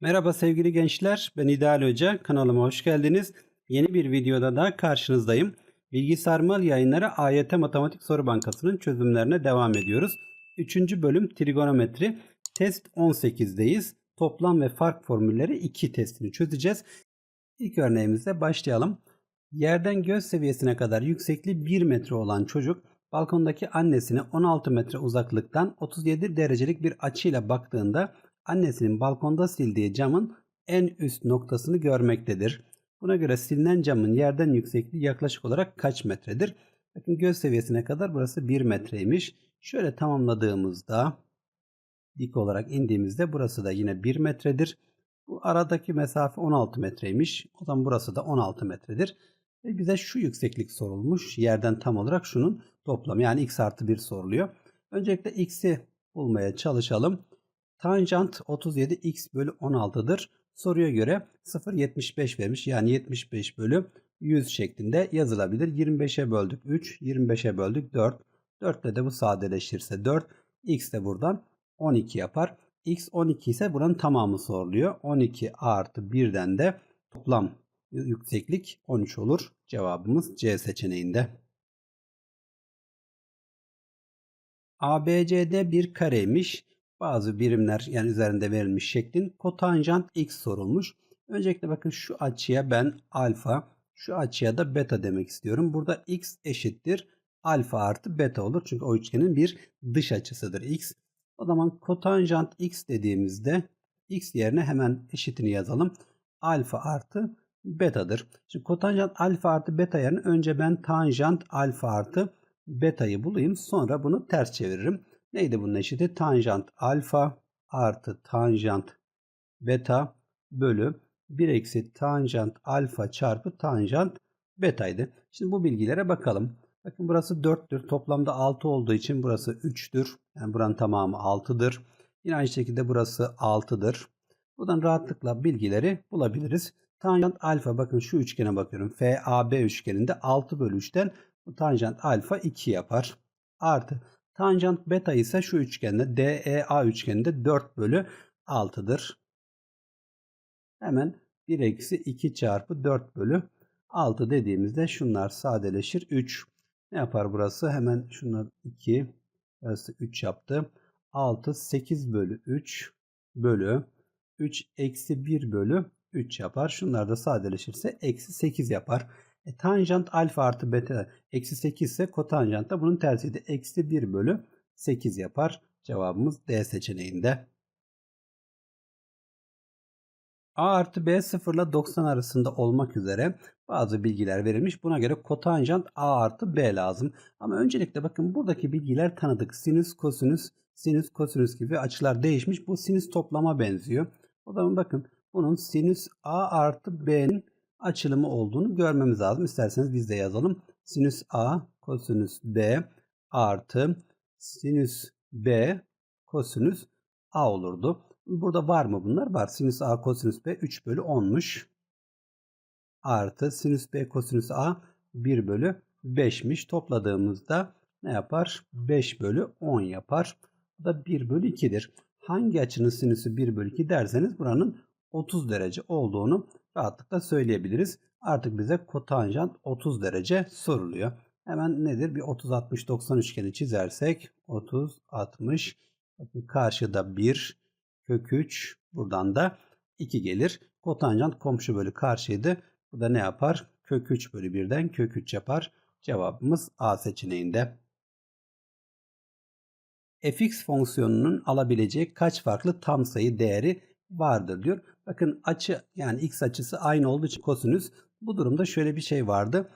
Merhaba sevgili gençler, ben İdeal Hoca. Kanalıma hoş geldiniz. Yeni bir videoda daha karşınızdayım. Bilgisayar Yayınları AYT Matematik Soru Bankası'nın çözümlerine devam ediyoruz. 3. bölüm trigonometri. Test 18'deyiz. Toplam ve fark formülleri 2 testini çözeceğiz. İlk örneğimizle başlayalım. Yerden göz seviyesine kadar yüksekliği 1 metre olan çocuk balkondaki annesine 16 metre uzaklıktan 37 derecelik bir açıyla baktığında annesinin balkonda sildiği camın en üst noktasını görmektedir. Buna göre silinen camın yerden yüksekliği yaklaşık olarak kaç metredir? Bakın göz seviyesine kadar burası 1 metreymiş. Şöyle tamamladığımızda dik olarak indiğimizde burası da yine 1 metredir. Bu aradaki mesafe 16 metreymiş. O zaman burası da 16 metredir. Ve bize şu yükseklik sorulmuş. Yerden tam olarak şunun toplamı yani x artı 1 soruluyor. Öncelikle x'i bulmaya çalışalım. Tanjant 37 x bölü 16'dır. Soruya göre 0.75 vermiş. Yani 75 bölü 100 şeklinde yazılabilir. 25'e böldük 3, 25'e böldük 4. 4 ile de bu sadeleşirse 4. X de buradan 12 yapar. X 12 ise buranın tamamı soruluyor. 12 artı 1'den de toplam yükseklik 13 olur. Cevabımız C seçeneğinde. ABCD bir kareymiş. Bazı birimler yani üzerinde verilmiş şeklin kotanjant x sorulmuş. Öncelikle bakın şu açıya ben alfa, şu açıya da beta demek istiyorum. Burada x eşittir alfa artı beta olur. Çünkü o üçgenin bir dış açısıdır x. O zaman kotanjant x dediğimizde x yerine hemen eşitini yazalım. Alfa artı betadır. Şimdi kotanjant alfa artı beta yerine önce ben tanjant alfa artı beta'yı bulayım. Sonra bunu ters çeviririm. Neydi bunun eşiti? Tanjant alfa artı tanjant beta bölü 1 eksi tanjant alfa çarpı tanjant betaydı. Şimdi bu bilgilere bakalım. Bakın burası 4'tür. Toplamda 6 olduğu için burası 3'tür. Yani buranın tamamı 6'dır. Yine aynı şekilde burası 6'dır. Buradan rahatlıkla bilgileri bulabiliriz. Tanjant alfa bakın şu üçgene bakıyorum. FAB üçgeninde 6 bölü 3'ten bu tanjant alfa 2 yapar. Artı tanjant beta ise şu üçgende DEA üçgeninde 4 bölü 6'dır. Hemen 1 eksi 2 çarpı 4 bölü 6 dediğimizde şunlar sadeleşir. 3 ne yapar burası? Hemen şunlar 2 burası 3 yaptı. 6 8 bölü 3 bölü 3 eksi 1 bölü 3 yapar. Şunlar da sadeleşirse eksi 8 yapar. E, tanjant alfa artı beta eksi 8 ise kotanjant da bunun tersiydi. Eksi 1 bölü 8 yapar. Cevabımız D seçeneğinde. A artı B 0 ile 90 arasında olmak üzere bazı bilgiler verilmiş. Buna göre kotanjant A artı B lazım. Ama öncelikle bakın buradaki bilgiler tanıdık. Sinüs, kosinüs, sinüs, kosinüs gibi açılar değişmiş. Bu sinüs toplama benziyor. O zaman bakın bunun sinüs A artı B'nin açılımı olduğunu görmemiz lazım. İsterseniz biz de yazalım. Sinüs A kosinüs B artı sinüs B kosinüs A olurdu. Burada var mı bunlar? Var. Sinüs A kosinüs B 3 bölü 10'muş. Artı sinüs B kosinüs A 1 bölü 5'miş. Topladığımızda ne yapar? 5 bölü 10 yapar. Bu da 1 bölü 2'dir. Hangi açının sinüsü 1 bölü 2 derseniz buranın 30 derece olduğunu rahatlıkla söyleyebiliriz. Artık bize kotanjant 30 derece soruluyor. Hemen nedir? Bir 30 60 90 üçgeni çizersek 30 60 bakın karşıda 1 kök 3 buradan da 2 gelir. Kotanjant komşu bölü karşıydı. Bu da ne yapar? Kök 3 bölü 1'den kök 3 yapar. Cevabımız A seçeneğinde. fx fonksiyonunun alabileceği kaç farklı tam sayı değeri vardır diyor. Bakın açı yani x açısı aynı olduğu için kosinüs bu durumda şöyle bir şey vardı.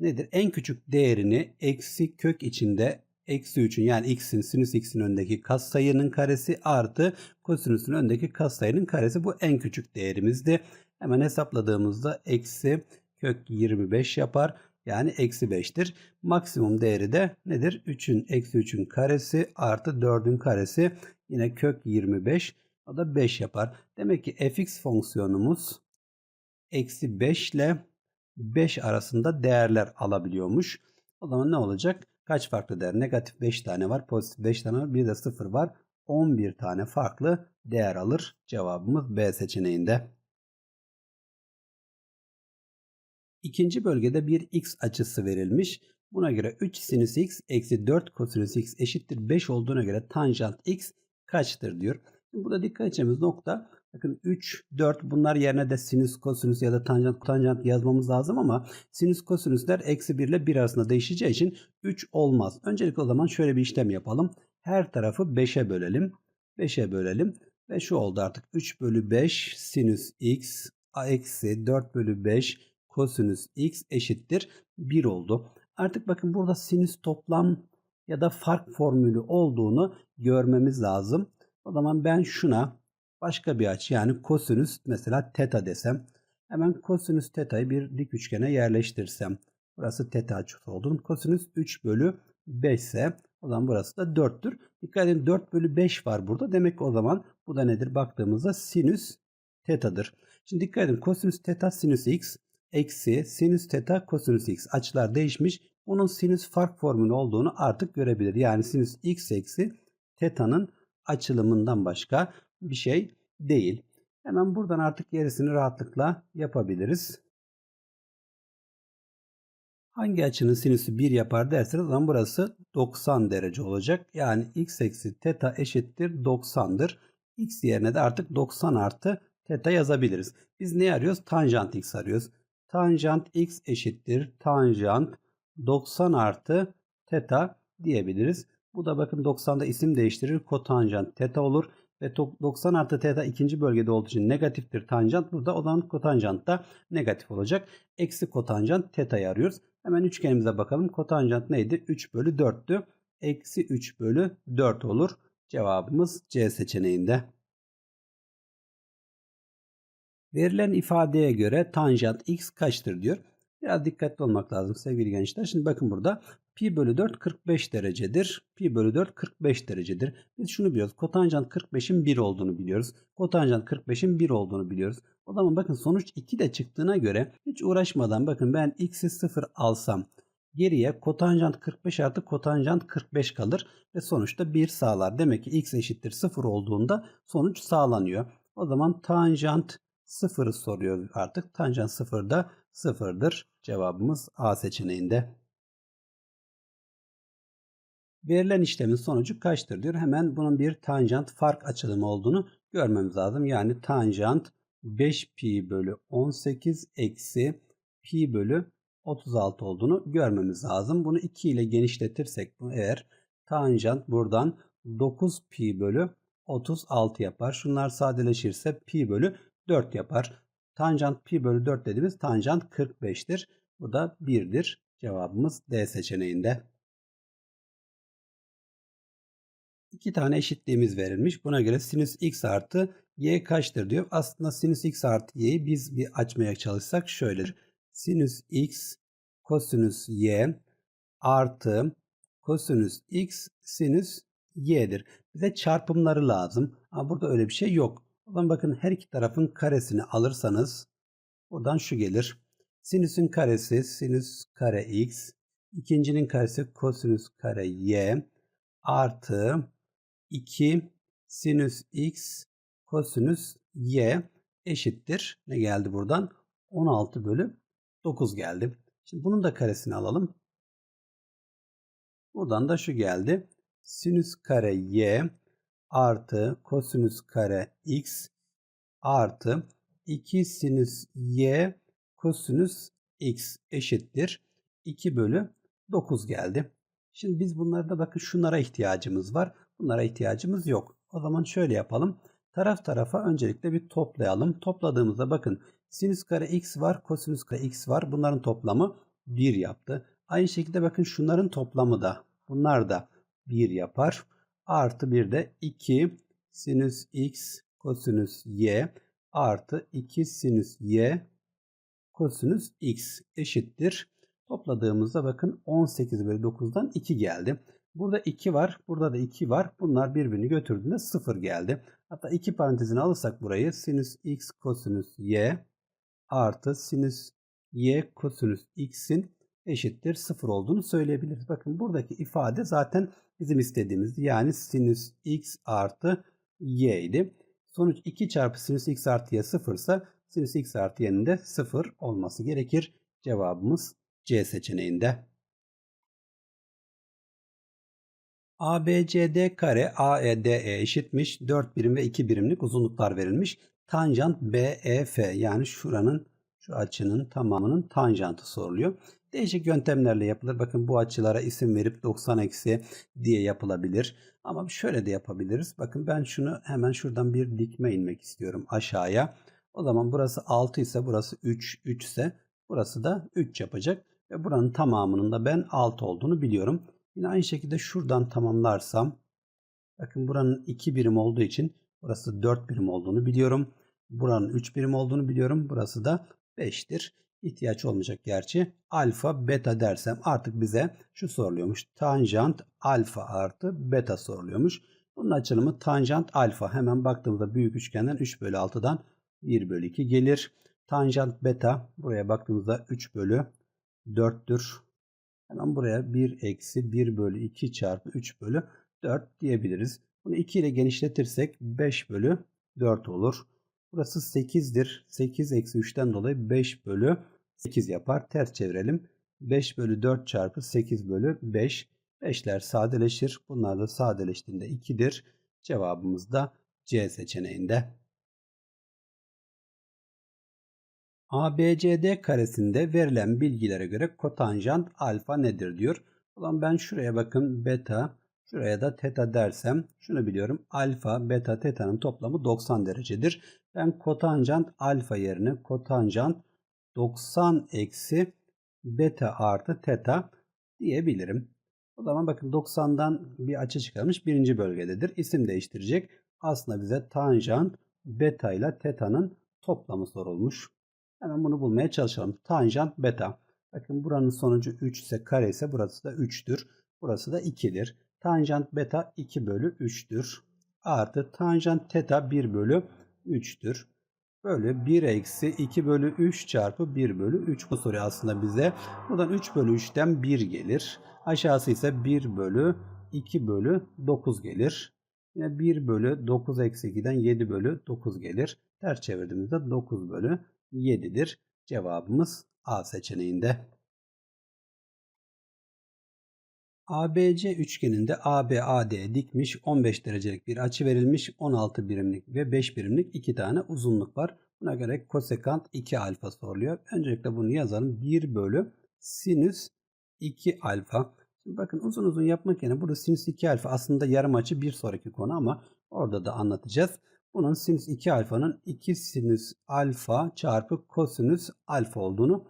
Nedir? En küçük değerini eksi kök içinde eksi 3'ün yani x'in sinüs x'in önündeki katsayının karesi artı kosinüsün önündeki katsayının karesi bu en küçük değerimizdi. Hemen hesapladığımızda eksi kök 25 yapar. Yani eksi 5'tir. Maksimum değeri de nedir? 3'ün eksi 3'ün karesi artı 4'ün karesi yine kök 25. O da 5 yapar. Demek ki fx fonksiyonumuz eksi 5 ile 5 arasında değerler alabiliyormuş. O zaman ne olacak? Kaç farklı değer? Negatif 5 tane var. Pozitif 5 tane var. Bir de 0 var. 11 tane farklı değer alır. Cevabımız B seçeneğinde. İkinci bölgede bir x açısı verilmiş. Buna göre 3 sinüs x eksi 4 kosinüs x eşittir 5 olduğuna göre tanjant x kaçtır diyor. Burada dikkat edeceğimiz nokta bakın 3, 4 bunlar yerine de sinüs, kosinüs ya da tanjant, tanjant yazmamız lazım ama sinüs, kosinüsler eksi 1 ile 1 arasında değişeceği için 3 olmaz. Öncelikle o zaman şöyle bir işlem yapalım. Her tarafı 5'e bölelim. 5'e bölelim. Ve şu oldu artık 3 bölü 5 sinüs x eksi 4 bölü 5 kosinüs x eşittir 1 oldu. Artık bakın burada sinüs toplam ya da fark formülü olduğunu görmemiz lazım. O zaman ben şuna başka bir açı yani kosinüs mesela teta desem. Hemen kosinüs teta'yı bir dik üçgene yerleştirsem. Burası teta açısı oldu. Kosinüs 3 bölü 5 ise o zaman burası da 4'tür. Dikkat edin 4 bölü 5 var burada. Demek ki o zaman bu da nedir? Baktığımızda sinüs teta'dır. Şimdi dikkat edin kosinüs teta sinüs x eksi sinüs teta kosinüs x açılar değişmiş. Bunun sinüs fark formülü olduğunu artık görebilir. Yani sinüs x eksi teta'nın açılımından başka bir şey değil. Hemen buradan artık gerisini rahatlıkla yapabiliriz. Hangi açının sinüsü 1 yapar derseniz o zaman burası 90 derece olacak. Yani x eksi teta eşittir 90'dır. x yerine de artık 90 artı teta yazabiliriz. Biz ne arıyoruz? Tanjant x arıyoruz. Tanjant x eşittir. Tanjant 90 artı teta diyebiliriz. Bu da bakın 90'da isim değiştirir. Kotanjant teta olur. Ve 90 artı teta ikinci bölgede olduğu için negatiftir tanjant. Burada o zaman kotanjant da negatif olacak. Eksi kotanjant teta'yı arıyoruz. Hemen üçgenimize bakalım. Kotanjant neydi? 3 bölü 4'tü. Eksi 3 bölü 4 olur. Cevabımız C seçeneğinde. Verilen ifadeye göre tanjant x kaçtır diyor. Biraz dikkatli olmak lazım sevgili gençler. Şimdi bakın burada pi bölü 4 45 derecedir. Pi bölü 4 45 derecedir. Biz şunu biliyoruz. Kotanjant 45'in 1 olduğunu biliyoruz. Kotanjant 45'in 1 olduğunu biliyoruz. O zaman bakın sonuç 2 de çıktığına göre hiç uğraşmadan bakın ben x'i 0 alsam geriye kotanjant 45 artı kotanjant 45 kalır ve sonuçta 1 sağlar. Demek ki x eşittir 0 olduğunda sonuç sağlanıyor. O zaman tanjant 0'ı soruyor artık. Tanjant 0 da 0'dır. Cevabımız A seçeneğinde. Verilen işlemin sonucu kaçtır diyor. Hemen bunun bir tanjant fark açılımı olduğunu görmemiz lazım. Yani tanjant 5 pi bölü 18 eksi pi bölü 36 olduğunu görmemiz lazım. Bunu 2 ile genişletirsek eğer tanjant buradan 9 pi bölü 36 yapar. Şunlar sadeleşirse pi bölü 4 yapar. Tanjant pi bölü 4 dediğimiz tanjant 45'tir. Bu da 1'dir. Cevabımız D seçeneğinde. İki tane eşitliğimiz verilmiş. Buna göre sinüs x artı y kaçtır diyor. Aslında sinüs x artı y'yi biz bir açmaya çalışsak şöyle. Sinüs x kosinüs y artı kosinüs x sinüs y'dir. Bize çarpımları lazım. Ama burada öyle bir şey yok. O zaman bakın her iki tarafın karesini alırsanız buradan şu gelir. Sinüsün karesi sinüs kare x. ikincinin karesi kosinüs kare y artı 2 sinüs x kosinüs y eşittir. Ne geldi buradan? 16 bölü 9 geldi. Şimdi bunun da karesini alalım. Buradan da şu geldi. Sinüs kare y artı kosinüs kare x artı 2 sinüs y kosinüs x eşittir. 2 bölü 9 geldi. Şimdi biz bunlarda bakın şunlara ihtiyacımız var. Bunlara ihtiyacımız yok. O zaman şöyle yapalım. Taraf tarafa öncelikle bir toplayalım. Topladığımızda bakın sinüs kare x var, kosinüs kare x var. Bunların toplamı 1 yaptı. Aynı şekilde bakın şunların toplamı da bunlar da 1 yapar. Artı bir de 2 sinüs x kosinüs y artı 2 sinüs y kosinüs x eşittir. Topladığımızda bakın 18 bölü 9'dan 2 geldi. Burada 2 var. Burada da 2 var. Bunlar birbirini götürdüğünde 0 geldi. Hatta 2 parantezini alırsak burayı sinüs x kosinüs y artı sinüs y kosinüs x'in eşittir 0 olduğunu söyleyebiliriz. Bakın buradaki ifade zaten bizim istediğimiz yani sinüs x artı y idi. Sonuç 2 çarpı sinüs x artı y 0 ise sinüs x artı y'nin de 0 olması gerekir. Cevabımız C seçeneğinde. ABCD kare AEDE eşitmiş 4 birim ve 2 birimlik uzunluklar verilmiş. Tanjant BEF yani şuranın şu açının tamamının tanjantı soruluyor. Değişik yöntemlerle yapılır. Bakın bu açılara isim verip 90 eksi diye yapılabilir. Ama şöyle de yapabiliriz. Bakın ben şunu hemen şuradan bir dikme inmek istiyorum aşağıya. O zaman burası 6 ise burası 3, 3 ise burası da 3 yapacak. Ve buranın tamamının da ben 6 olduğunu biliyorum. Yine aynı şekilde şuradan tamamlarsam bakın buranın 2 birim olduğu için burası 4 birim olduğunu biliyorum. Buranın 3 birim olduğunu biliyorum. Burası da 5'tir. İhtiyaç olmayacak gerçi. Alfa beta dersem artık bize şu soruluyormuş. Tanjant alfa artı beta soruluyormuş. Bunun açılımı tanjant alfa. Hemen baktığımızda büyük üçgenden 3 bölü 6'dan 1 bölü 2 gelir. Tanjant beta buraya baktığımızda 3 bölü 4'tür. Hemen buraya 1 eksi 1 bölü 2 çarpı 3 bölü 4 diyebiliriz. Bunu 2 ile genişletirsek 5 bölü 4 olur. Burası 8'dir. 8 eksi 3'ten dolayı 5 bölü 8 yapar. Ters çevirelim. 5 bölü 4 çarpı 8 bölü 5. 5'ler sadeleşir. Bunlar da sadeleştiğinde 2'dir. Cevabımız da C seçeneğinde. ABCD karesinde verilen bilgilere göre kotanjant alfa nedir diyor. Zaman ben şuraya bakın beta, şuraya da teta dersem şunu biliyorum. Alfa, beta, teta'nın toplamı 90 derecedir. Ben kotanjant alfa yerine kotanjant 90 eksi beta artı teta diyebilirim. O zaman bakın 90'dan bir açı çıkarmış birinci bölgededir. İsim değiştirecek. Aslında bize tanjant beta ile teta'nın toplamı sorulmuş. Hemen bunu bulmaya çalışalım. Tanjant beta. Bakın buranın sonucu 3 ise kare ise burası da 3'tür. Burası da 2'dir. Tanjant beta 2 bölü 3'tür. Artı tanjant teta 1 bölü 3'tür. Böyle 1 eksi 2 bölü 3 çarpı 1 bölü 3 bu soruyu aslında bize. Buradan 3 bölü 3'ten 1 gelir. Aşağısı ise 1 bölü 2 bölü 9 gelir. Yine 1 bölü 9 eksi 2'den 7 bölü 9 gelir. Ters çevirdiğimizde 9 bölü 7'dir. Cevabımız A seçeneğinde. ABC üçgeninde ABAD dikmiş 15 derecelik bir açı verilmiş 16 birimlik ve 5 birimlik iki tane uzunluk var. Buna göre kosekant 2 alfa soruluyor. Öncelikle bunu yazalım. 1 bölü sinüs 2 alfa. Şimdi bakın uzun uzun yapmak yerine burada sinüs 2 alfa aslında yarım açı bir sonraki konu ama orada da anlatacağız. Bunun sinüs 2 alfanın 2 sinüs alfa çarpı kosinüs alfa olduğunu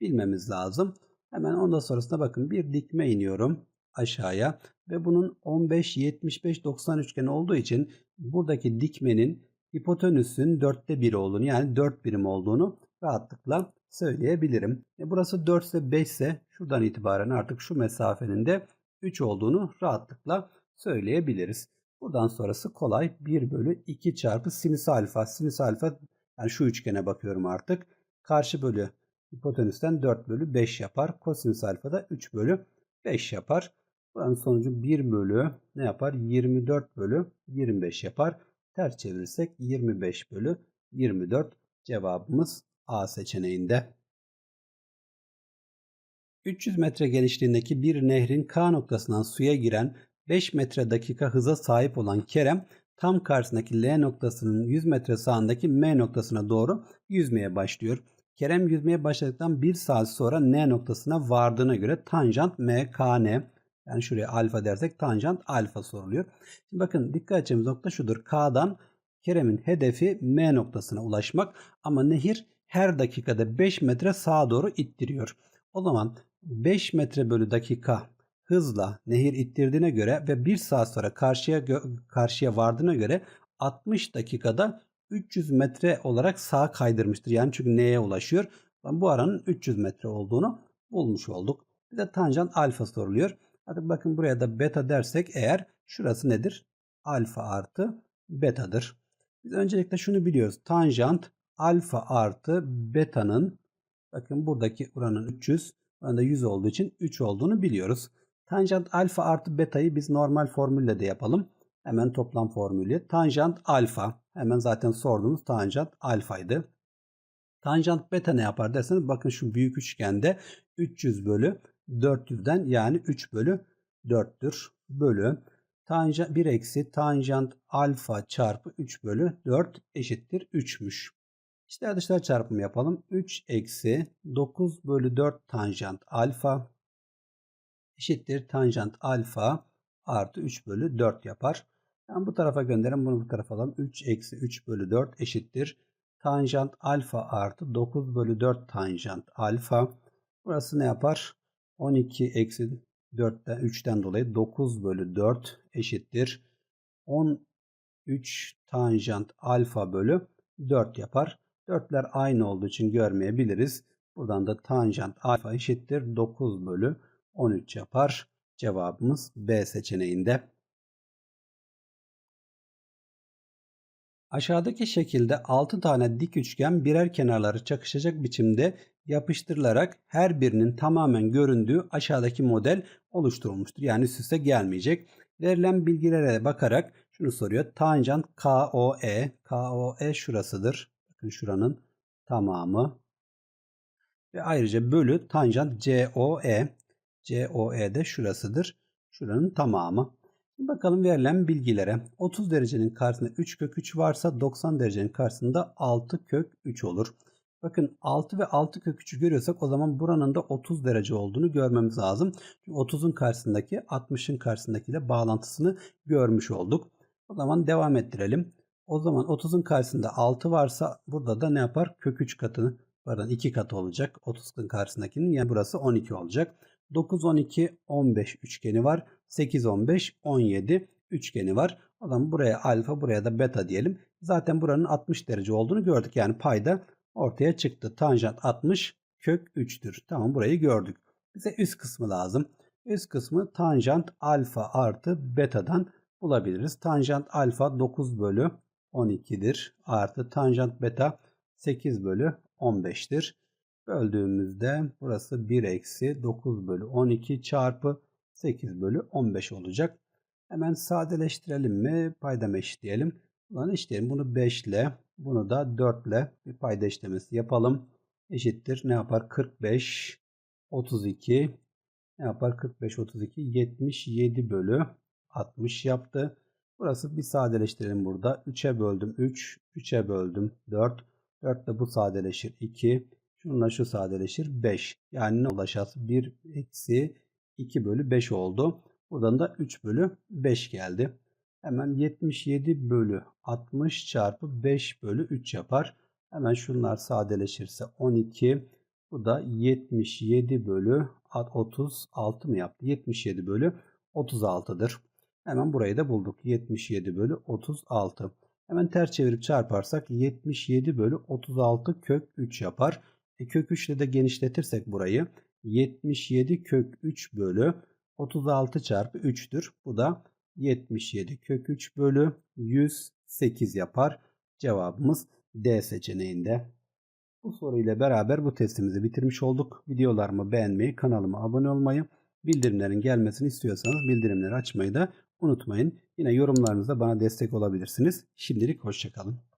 bilmemiz lazım. Hemen ondan sonrasında bakın bir dikme iniyorum aşağıya ve bunun 15, 75, 90 üçgeni olduğu için buradaki dikmenin hipotenüsün dörtte biri olduğunu yani 4 birim olduğunu rahatlıkla söyleyebilirim. E burası 4 ise 5 ise şuradan itibaren artık şu mesafenin de 3 olduğunu rahatlıkla söyleyebiliriz. Buradan sonrası kolay 1 bölü 2 çarpı sinüs alfa. Sinüs alfa yani şu üçgene bakıyorum artık. Karşı bölü hipotenüsten 4 bölü 5 yapar. Kosinüs alfa da 3 bölü 5 yapar. Buranın sonucu 1 bölü ne yapar? 24 bölü 25 yapar. Ters çevirirsek 25 bölü 24 cevabımız A seçeneğinde. 300 metre genişliğindeki bir nehrin K noktasından suya giren 5 metre dakika hıza sahip olan Kerem tam karşısındaki L noktasının 100 metre sağındaki M noktasına doğru yüzmeye başlıyor. Kerem yüzmeye başladıktan 1 saat sonra N noktasına vardığına göre tanjant MKN yani şuraya alfa dersek tanjant alfa soruluyor. Şimdi bakın dikkat edeceğimiz nokta şudur. K'dan Kerem'in hedefi M noktasına ulaşmak ama nehir her dakikada 5 metre sağa doğru ittiriyor. O zaman 5 metre bölü dakika hızla nehir ittirdiğine göre ve 1 saat sonra karşıya karşıya vardığına göre 60 dakikada 300 metre olarak sağa kaydırmıştır. Yani çünkü neye ulaşıyor? Bu aranın 300 metre olduğunu bulmuş olduk. Bir de tanjant alfa soruluyor. Hadi bakın buraya da beta dersek eğer şurası nedir? Alfa artı betadır. Biz öncelikle şunu biliyoruz. Tanjant alfa artı beta'nın bakın buradaki oranın 300 Buranın 100 olduğu için 3 olduğunu biliyoruz. Tanjant alfa artı beta'yı biz normal formülle de yapalım. Hemen toplam formülü. Tanjant alfa. Hemen zaten sorduğumuz tanjant alfaydı. Tanjant beta ne yapar derseniz bakın şu büyük üçgende 300 bölü 400'den yani 3 bölü 4'tür. Bölü tanjant 1 eksi tanjant alfa çarpı 3 bölü 4 eşittir 3'müş. İşte dışlar çarpımı yapalım. 3 eksi 9 bölü 4 tanjant alfa eşittir tanjant alfa artı 3 bölü 4 yapar. Ben bu tarafa gönderin bunu bu tarafa alalım. 3 eksi 3 bölü 4 eşittir. Tanjant alfa artı 9 bölü 4 tanjant alfa. Burası ne yapar? 12 eksi 4'ten 3'ten dolayı 9 bölü 4 eşittir. 13 tanjant alfa bölü 4 yapar. 4'ler aynı olduğu için görmeyebiliriz. Buradan da tanjant alfa eşittir 9 bölü 13 yapar. Cevabımız B seçeneğinde. Aşağıdaki şekilde 6 tane dik üçgen birer kenarları çakışacak biçimde yapıştırılarak her birinin tamamen göründüğü aşağıdaki model oluşturulmuştur. Yani üst üste gelmeyecek. Verilen bilgilere bakarak şunu soruyor. Tanjant KOE, KOE şurasıdır. Bakın şuranın tamamı. Ve ayrıca bölü tanjant COE, COE de şurasıdır. Şuranın tamamı. Bakalım verilen bilgilere. 30 derecenin karşısında 3 kök 3 varsa 90 derecenin karşısında 6 kök 3 olur. Bakın 6 ve 6 kök 3'ü görüyorsak o zaman buranın da 30 derece olduğunu görmemiz lazım. Çünkü 30'un karşısındaki 60'ın karşısındakiyle bağlantısını görmüş olduk. O zaman devam ettirelim. O zaman 30'un karşısında 6 varsa burada da ne yapar? Kök 3 katını pardon 2 katı olacak. 30'un karşısındakinin yani burası 12 olacak. 9, 12, 15 üçgeni var. 8, 15, 17 üçgeni var. O zaman buraya alfa buraya da beta diyelim. Zaten buranın 60 derece olduğunu gördük. Yani payda ortaya çıktı. Tanjant 60 kök 3'tür. Tamam burayı gördük. Bize üst kısmı lazım. Üst kısmı tanjant alfa artı beta'dan bulabiliriz. Tanjant alfa 9 bölü 12'dir. Artı tanjant beta 8 bölü 15'tir. Böldüğümüzde burası 1 eksi 9 bölü 12 çarpı 8 bölü 15 olacak. Hemen sadeleştirelim mi? Paydamı eşitleyelim. Ulan eşitleyelim. Bunu 5 ile bunu da 4 ile bir payda işlemesi yapalım. Eşittir. Ne yapar? 45 32 ne yapar? 45 32 77 bölü 60 yaptı. Burası bir sadeleştirelim burada. 3'e böldüm 3. 3'e böldüm 4. 4 de bu sadeleşir 2. Şununla şu sadeleşir 5. Yani ne ulaşası 1 eksi 2 bölü 5 oldu. Buradan da 3 bölü 5 geldi. Hemen 77 bölü 60 çarpı 5 bölü 3 yapar. Hemen şunlar sadeleşirse 12. Bu da 77 bölü 36 mı yaptı? 77 bölü 36'dır. Hemen burayı da bulduk. 77 bölü 36. Hemen ters çevirip çarparsak 77 bölü 36 kök 3 yapar. E kök 3 ile de genişletirsek burayı 77 kök 3 bölü 36 çarpı 3'tür. Bu da 77 kök 3 bölü 108 yapar. Cevabımız D seçeneğinde. Bu soruyla beraber bu testimizi bitirmiş olduk. Videolarımı beğenmeyi, kanalıma abone olmayı, bildirimlerin gelmesini istiyorsanız bildirimleri açmayı da unutmayın. Yine yorumlarınızda bana destek olabilirsiniz. Şimdilik hoşçakalın.